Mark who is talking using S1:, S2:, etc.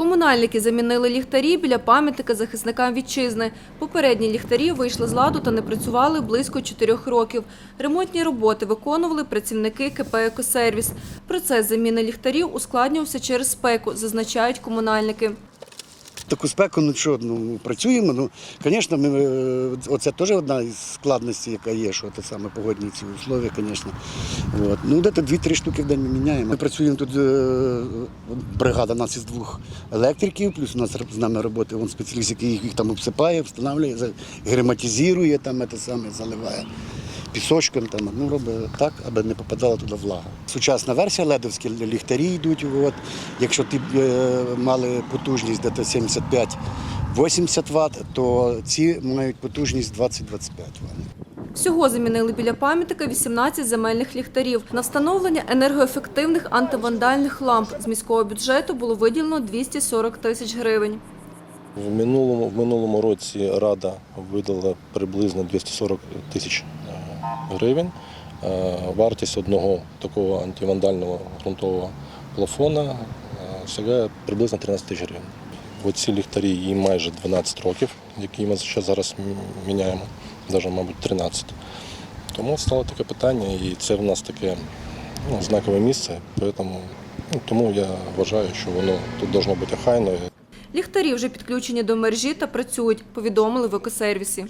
S1: Комунальники замінили ліхтарі біля пам'ятника захисникам вітчизни. Попередні ліхтарі вийшли з ладу та не працювали близько чотирьох років. Ремонтні роботи виконували працівники КП «Екосервіс». Процес заміни ліхтарів ускладнювався через спеку, зазначають комунальники.
S2: Таку спеку, ну що, ну працюємо. Ну, звісно, ми, е, оце теж одна із складностей, яка є, що це саме погодні ці условия, звісно. От. Ну, десь дві-три штуки в день ми міняємо. Ми працюємо тут, е, бригада у нас із двох електриків, плюс у нас з нами роботи спеціаліст, який їх, там обсипає, встановлює, герметизує, там, це саме, заливає пісочком, там, ну, робить так, аби не попадала туди влага. Сучасна версія ледовські ліхтарі йдуть. От. Якщо ти е, мали потужність десь 75-80 Вт, то ці мають потужність 20-25 Вт.
S1: Всього замінили біля пам'ятника 18 земельних ліхтарів. На встановлення енергоефективних антивандальних ламп з міського бюджету було виділено 240 тисяч гривень.
S3: В минулому, в минулому році Рада видала приблизно 240 тисяч гривень. Е, Вартість одного такого антивандального ґрунтового плафона е, сягає приблизно 13 тисяч гривень. Оці ліхтарі їм майже 12 років, які ми ще зараз міняємо, навіть, мабуть, 13. Тому стало таке питання, і це в нас таке ну, знакове місце. Тому, ну, тому я вважаю, що воно тут должно бути хайно.
S1: Ліхтарі вже підключені до мережі та працюють, повідомили в екосервісі.